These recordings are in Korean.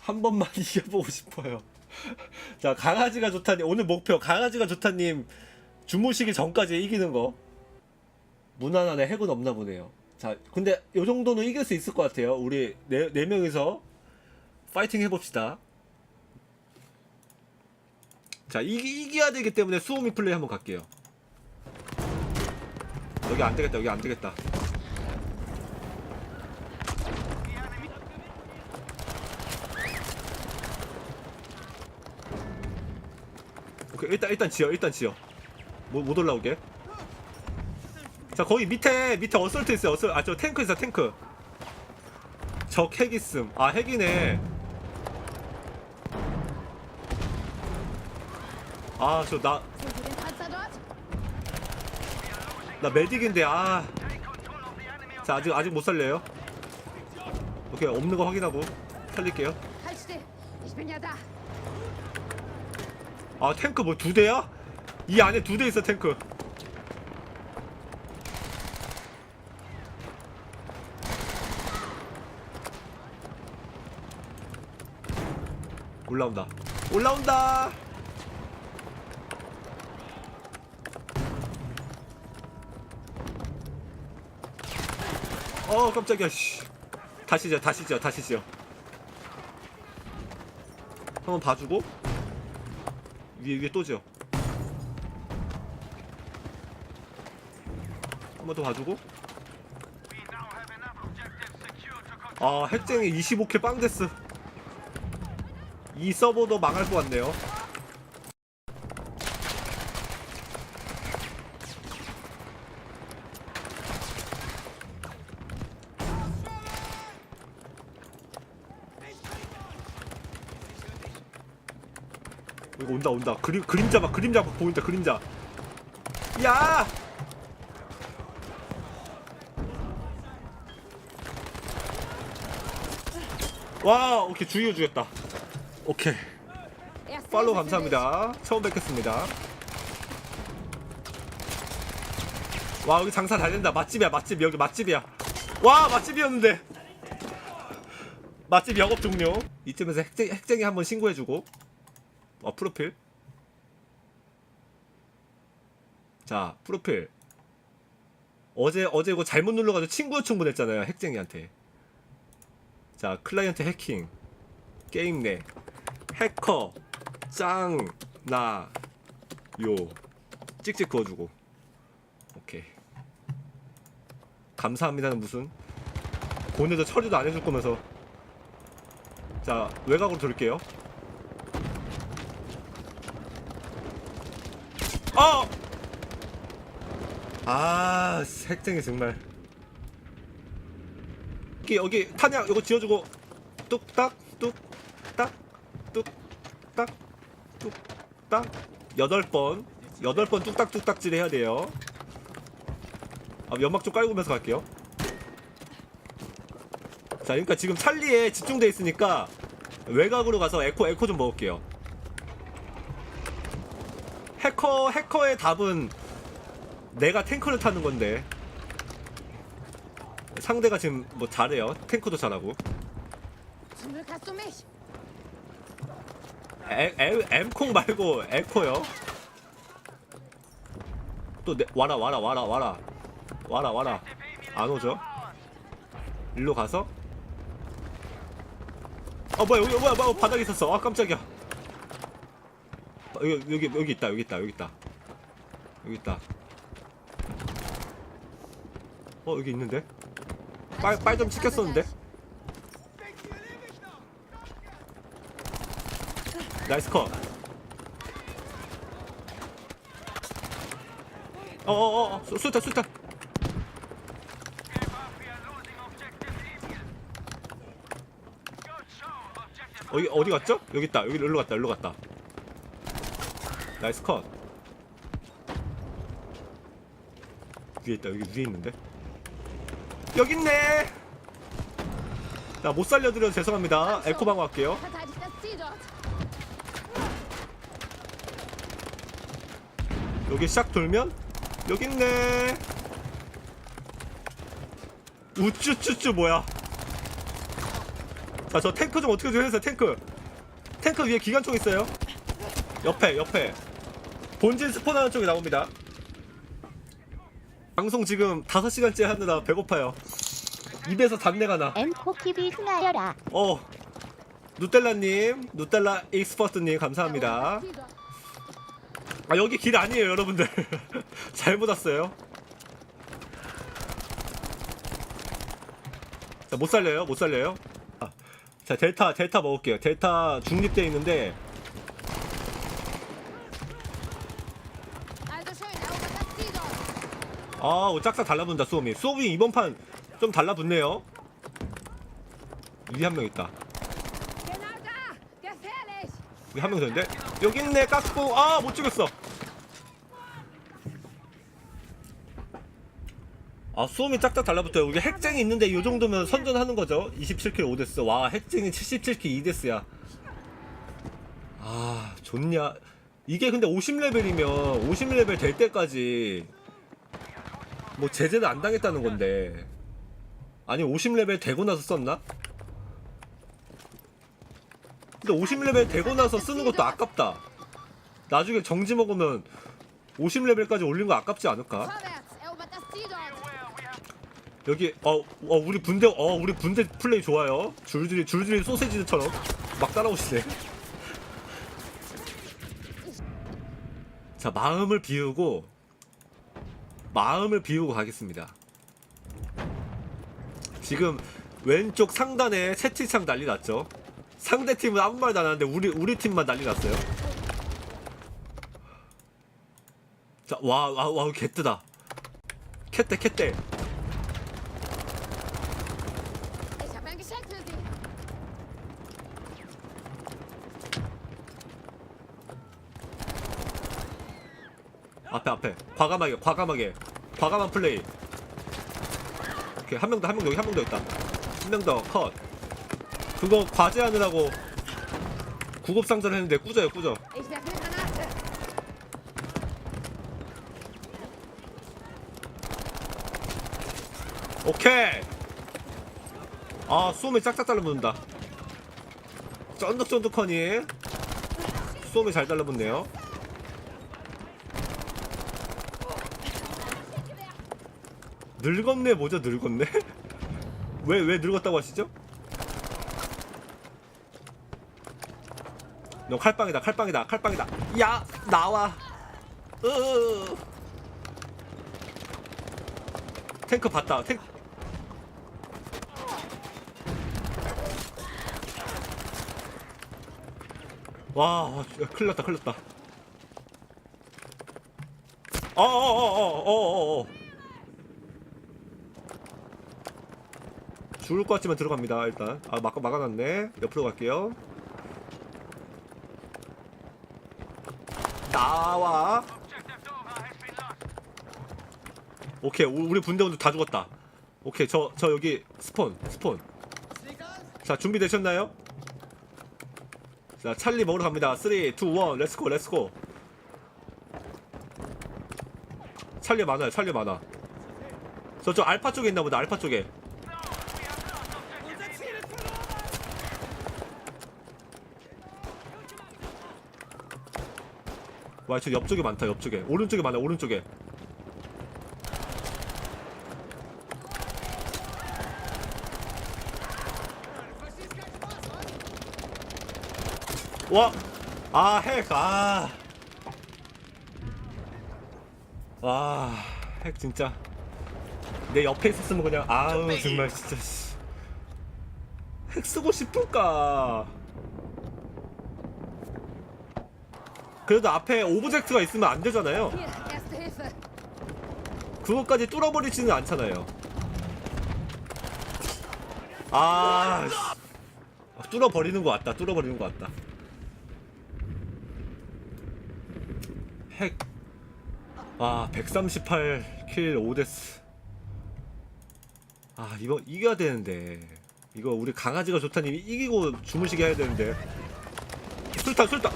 한 번만 이겨보고 싶어요. 자, 강아지가 좋다님 오늘 목표 강아지가 좋다님 주무시기 전까지 이기는 거. 무난하네 핵은 없나 보네요. 자, 근데 요 정도는 이길 수 있을 것 같아요. 우리 네, 네 명이서 파이팅 해봅시다. 자, 이기, 이겨야 되기 때문에 수호미 플레이 한번 갈게요. 여기 안 되겠다, 여기 안 되겠다. 오케이, 일단, 일단 지어, 일단 지어. 못, 못 올라오게. 자, 거기 밑에, 밑에 어설트 있어요, 어설, 아, 저 탱크 있어, 탱크. 적 핵 있음. 아, 핵이네. 아, 저, 나? 나 메딕인데, 아. 자, 아직, 아직 못 살려요. 오케이, 없는 거 확인하고 살릴게요. 아, 탱크 뭐 두 대야? 이 안에 두 대 있어, 탱크. 올라온다. 올라온다! 어, 깜짝이야, 씨. 다시 지어, 다시 지어, 다시 지어. 한번 봐주고, 위에, 위에 또 지어. 한 번 더 봐주고. 아, 핵쟁이 25킬 빵데스. 이 서버도 망할 것 같네요. 이거 온다 온다 그림 그림자 막 그림자 막 보인다 그림자 야 와, 오케이 주의어 주겠다. 오케이 팔로우. 감사합니다. 처음 뵙겠습니다. 와 여기 장사 잘 된다. 맛집이야 맛집 여기 맛집이야. 와 맛집이었는데 맛집 영업 종료. 이쯤에서 핵쟁이, 핵쟁이 한번 신고해주고. 어 프로필. 자 프로필. 어제 어제 이거 잘못 눌러가지고 친구 요청 보냈잖아요 핵쟁이한테. 자 클라이언트 해킹. 게임 내. 해커. 짱 나 요. 찍찍 그어주고. 오케이. 감사합니다는 무슨? 보내도 처리도 안 해줄 거면서. 자 외곽으로 돌릴게요 어! 아 색쟁이 정말 여기 여기 탄약 이거 지어주고 뚝딱 뚝딱 뚝딱 뚝딱 여덟 번 여덟 번 뚝딱뚝딱질 해야 돼요. 아, 연막 좀 깔고면서 갈게요. 자, 그러니까 지금 찰리에 집중돼 있으니까 외곽으로 가서 에코 에코 좀 먹을게요. 해커 해커의 답은 내가 탱커를 타는 건데 상대가 지금 뭐 잘해요. 탱커도 잘하고. 에, 에, 엠콩 말고 에코요. 또 내, 와라 와라 와라 와라 와라 와라 안 오죠? 일로 가서 아 뭐야 뭐야 뭐야 바닥에 있었어 아 깜짝이야 어, 여기 여기 여기 있다 여기 있다 여기 있다. 여기 있다. 어 여기 있는데? 빨빨 좀 시켰었는데? 나이스 컷. 어어어 sultan sultan 어디 어디 갔죠? 여기 있다. 여기 일로 갔다 일로 갔다 나이스 컷. 위에 있다. 여기 위에 있는데? 여기 있네! 자못 살려드려서 죄송합니다. 에코 방어 할게요. 여기 샥 돌면? 여기 있네. 우쭈쭈쭈 뭐야? 자 저 탱크 좀 어떻게 좀 해주세요 탱크? 탱크 위에 기관총 있어요. 옆에 옆에 본진 스폰하는 쪽이 나옵니다. 방송 지금 5시간째 하느라 배고파요. 입에서 단내가 나. 엠 코키비 흥하여라. 어 누텔라님 누텔라 익스퍼트님 감사합니다. 아 여기 길 아니에요 여러분들. 잘못 왔어요. 자 못 살려요 못 살려요. 아, 자 델타 델타 먹을게요. 델타 중립돼 있는데 아 짝짝 달라붙는다 수호미. 수호미 이번 판 좀 달라붙네요. 위에 한 명 있다! 여기 한명더 있는데? 여기 있네 깍고 아 못 죽였어. 아 수험이 짝짝 달라붙어요. 우리 핵쟁이 있는데 이 정도면 선전하는 거죠. 27킬 5데스. 와 핵쟁이 77킬 2데스야. 아 좋냐. 이게 근데 50레벨이면 50레벨 될 때까지 뭐 제재는 안 당했다는 건데 아니 50레벨 되고 나서 썼나? 근데 50레벨 되고 나서 쓰는 것도 아깝다. 나중에 정지 먹으면 50레벨까지 올린 거 아깝지 않을까? 여기 어, 어 우리 분대 어 우리 분대 플레이 좋아요. 줄줄이 줄줄이 소세지처럼 막 따라오시네. 자 마음을 비우고 마음을 비우고 가겠습니다. 지금 왼쪽 상단에 채팅창 난리 났죠. 상대 팀은 아무 말도 안 하는데 우리 우리 팀만 난리 났어요. 자, 와, 와, 와, 개뜨다. 캣대, 캣대. 앞에, 앞에. 과감하게, 과감하게. 과감한 플레이. 오케이, 한 명 더, 한 명 더, 여기 한 명 더 있다. 한 명 더, 컷. 그거 과제하느라고 구급상자를 했는데 꾸져요, 꾸져. 오케이. 아, 수험이 짝짝 달라붙는다. 쫀득쫀득하니. 수험이 잘 달라붙네요. 늙었네 뭐죠 늙었네? 왜 왜 늙었다고 하시죠? 너 칼빵이다 칼빵이다 칼빵이다 야 나와 으 탱크 봤다 탱 와, 와, 큰일 났다, 큰일 났다. 어어어어어어어. 죽을 것 같지만 들어갑니다, 일단. 아, 막, 막아놨네. 옆으로 갈게요. 나와. 오케이, 우- 우리 분대원들 다 죽었다. 오케이, 저, 저 여기 스폰, 스폰. 자, 준비되셨나요? 자, 찰리 먹으러 갑니다. 3, 2, 1, 렛츠고, 렛츠고. 찰리 많아요, 찰리 많아. 저쪽 알파 쪽에 있나 보다, 알파 쪽에. 와, 저 옆쪽에 많다, 옆쪽에. 오른쪽에 많아, 오른쪽에. 와! 아, 핵, 아. 와, 핵 진짜. 내 옆에 있었으면 그냥, 아우, 정말 진짜. 씨. 핵 쓰고 싶을까? 그래도 앞에 오브젝트가 있으면 안 되잖아요. 그것까지 뚫어버리지는 않잖아요. 아, 뚫어버리는 것 같다. 뚫어버리는 것 같다. 핵. 아, 138킬 5데스. 아, 이거 이겨야 되는데. 이거 우리 강아지가 좋다님이 이기고 주무시게 해야 되는데. 술탄, 술탄.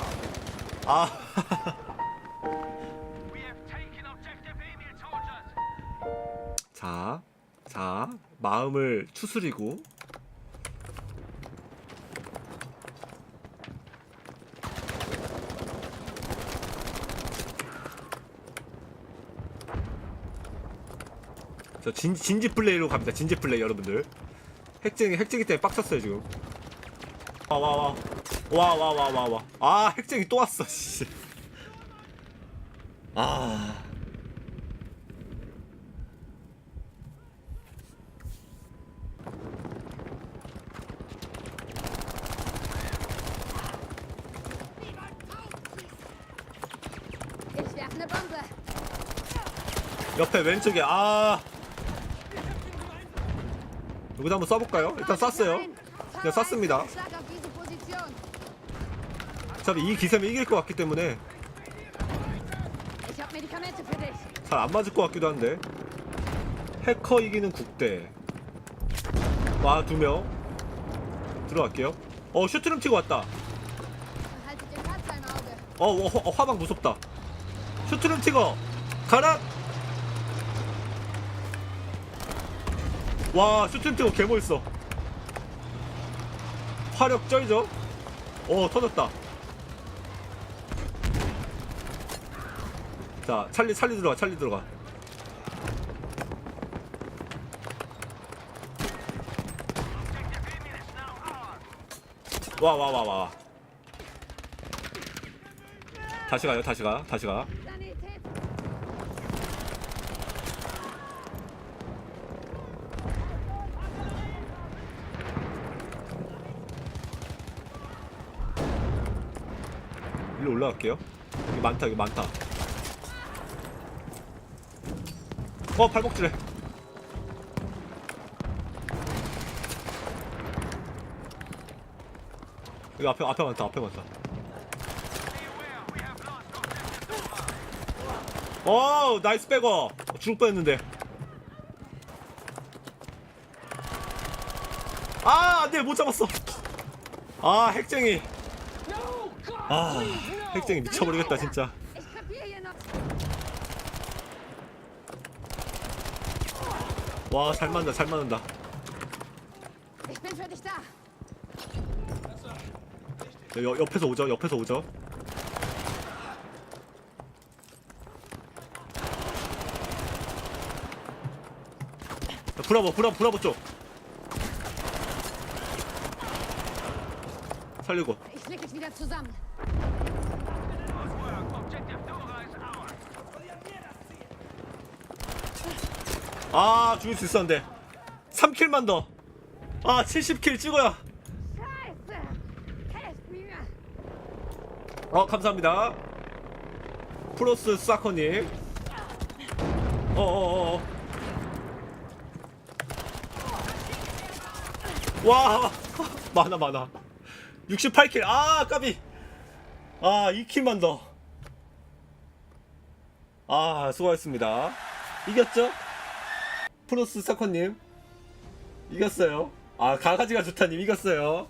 아. 자, 자, 마음을 추스리고 저 진, 진지 플레이로 갑니다. 진지 플레이 여러분들. 핵쟁이 핵쟁이 때문에 빡쳤어요 지금. 와 와 와 와 와 와 와와 와, 와, 와, 와, 와. 아 핵쟁이 또 왔어. 씨. 아. 옆에 왼쪽에 아. 여기다 한번 써볼까요? 일단 쐈어요. Ja, 쐈습니다. 어차피 이 기세면 이길 것 같기 때문에 잘 안 맞을 것 같기도 한데. 해커 이기는 국대. 와 두 명. 들어갈게요. 어 슈트룸 튀고 왔다. 어, 어, 화- 어 화방 무섭다. 슈트룸 튀거 가라! 와 슈트룸 튀거 개멋있어. 화력 쩔죠? 어 터졌다 자 찰리 찰리 들어가 찰리 들어가. 와 와 와 와 다시 가요 다시 가 다시 가. 일로 올라갈게요. 여기 많다 여기 많다 어 발목질해. 여기 앞에 앞에 많다 앞에 많다. 어 나이스 백어 죽을 뻔했는데. 아 안돼 못 잡았어. 아 핵쟁이. 아 핵쟁이 미쳐버리겠다 진짜 와 잘 맞는다 잘 맞는다. 여, 옆에서 오죠 옆에서 오죠. 자, 브라보 브라보 브라보 쪽 살리고 아 죽일 수 있었는데. 3킬만 더아 70킬 찍어야. 어 감사합니다. 프로스 사커님. 어어어어. 와 많아 많아. 68킬. 아 까비. 아 2킬만 더아 수고하셨습니다. 이겼죠? 프로스 사커님. 이겼어요. 아 강아지가 좋다님 이겼어요.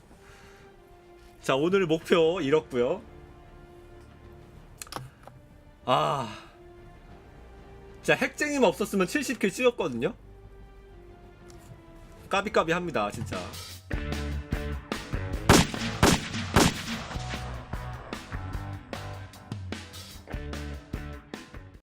자 오늘 목표 이뤘고요. 아. 진짜 핵쟁이만 없었으면 70킬 찍었거든요? 까비까비 합니다 진짜